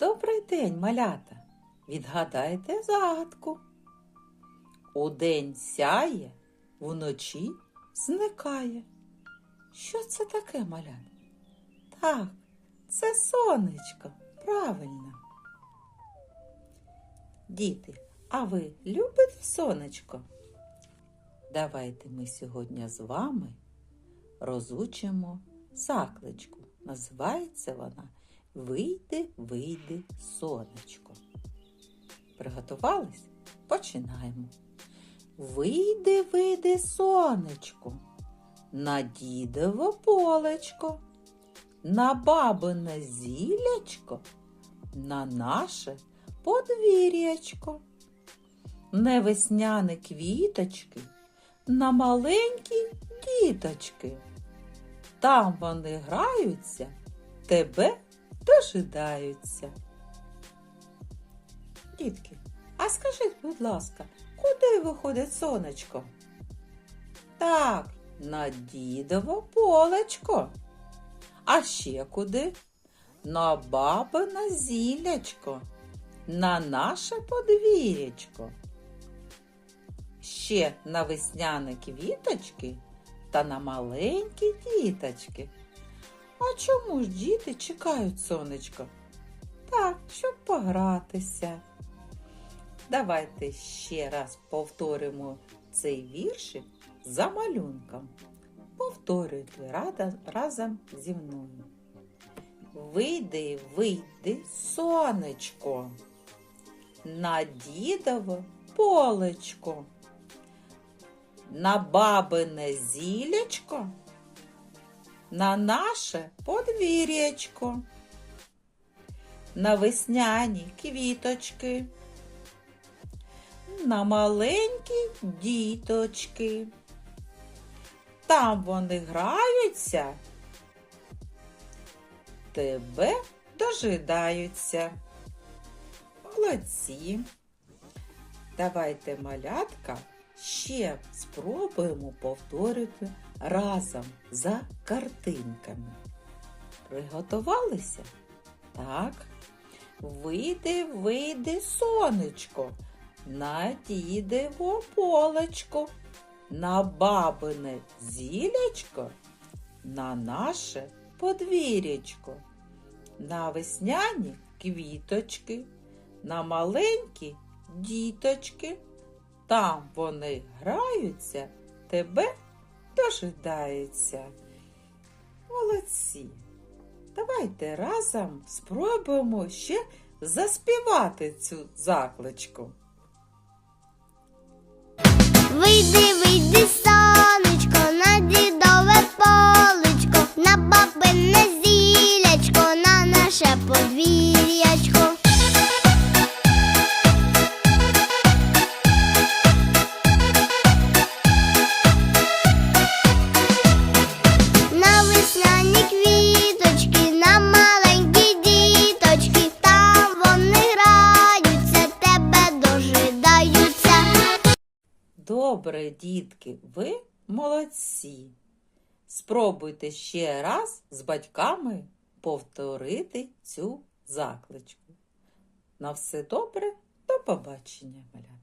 Добрий день, малята. Відгадайте загадку. Удень сяє, вночі зникає. Що це таке, малята? Так, це сонечко. Правильно. Діти, а ви любите сонечко? Давайте ми сьогодні з вами розучимо закличку. Називається вона Вийди, вийди, сонечко. Приготувались? Починаємо. Вийди, вийди, сонечко, на дідово полечко, на бабине зілячко, на наше подвір'ячко, не весняні квіточки, на маленькі діточки. Там вони граються, тебе дожидаються. Дітки, а скажіть, будь ласка, куди виходить сонечко? Так, на дідово полечко. А ще куди? На бабине зілячко, на наше подвір'ячко. Ще на весняні квіточки та на маленькі діточки. А чому ж діти чекають сонечко? Так, щоб погратися. Давайте ще раз повторимо цей віршик за малюнком. Повторюйте разом зі мною. Вийди, вийди, сонечко, на дідово полечко, на бабине зілячко, на наше подвір'ячко, на весняні квіточки, на маленькі діточки. Там вони граються, тебе дожидаються. Молодці. Давайте малятка ще спробуємо повторити разом за картинками. Приготувалися? Так. Вийди, вийди, сонечко, на дідево полечко, на бабине зілячко, на наше подвір'ячко, на весняні квіточки, на маленькі діточки. Там вони граються, тебе дожидаються. Молодці. Давайте разом спробуємо ще заспівати цю закличку. Вийди, вийди, сонечко, на дідове полечко, на бабине зілячко, на наше подвір'ячко. Добре, дітки, ви молодці. Спробуйте ще раз з батьками повторити цю закличку. На все добре, до побачення, малята.